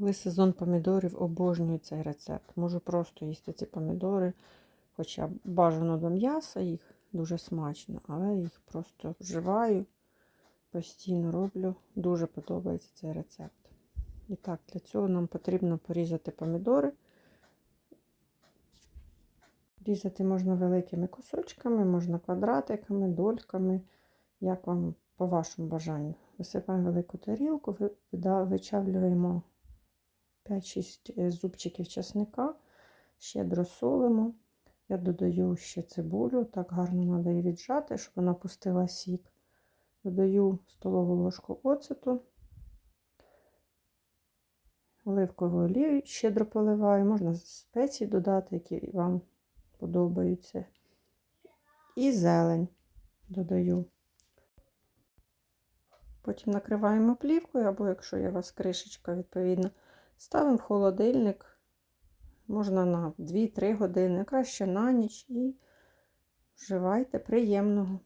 Коли сезон помідорів, обожнюю цей рецепт. Можу просто їсти ці помідори, хоча бажано до м'яса їх дуже смачно, але їх просто вживаю, постійно роблю. Дуже подобається цей рецепт. І так, для цього нам потрібно порізати помідори. Різати можна великими кусочками, можна квадратиками, дольками, як вам по вашому бажанню. Висипаємо велику тарілку, вичавлюємо 5-6 зубчиків чесника, щедро солимо. Я додаю ще цибулю, так гарно треба її віджати, щоб вона пустила сік. Додаю столову ложку оцету, оливкову олію щедро поливаю, можна спеції додати, які вам подобаються. І зелень додаю. Потім накриваємо плівкою, або якщо є у вас кришечка, відповідно, ставимо в холодильник. Можна на 2-3 години, краще на ніч і вживайте приємного.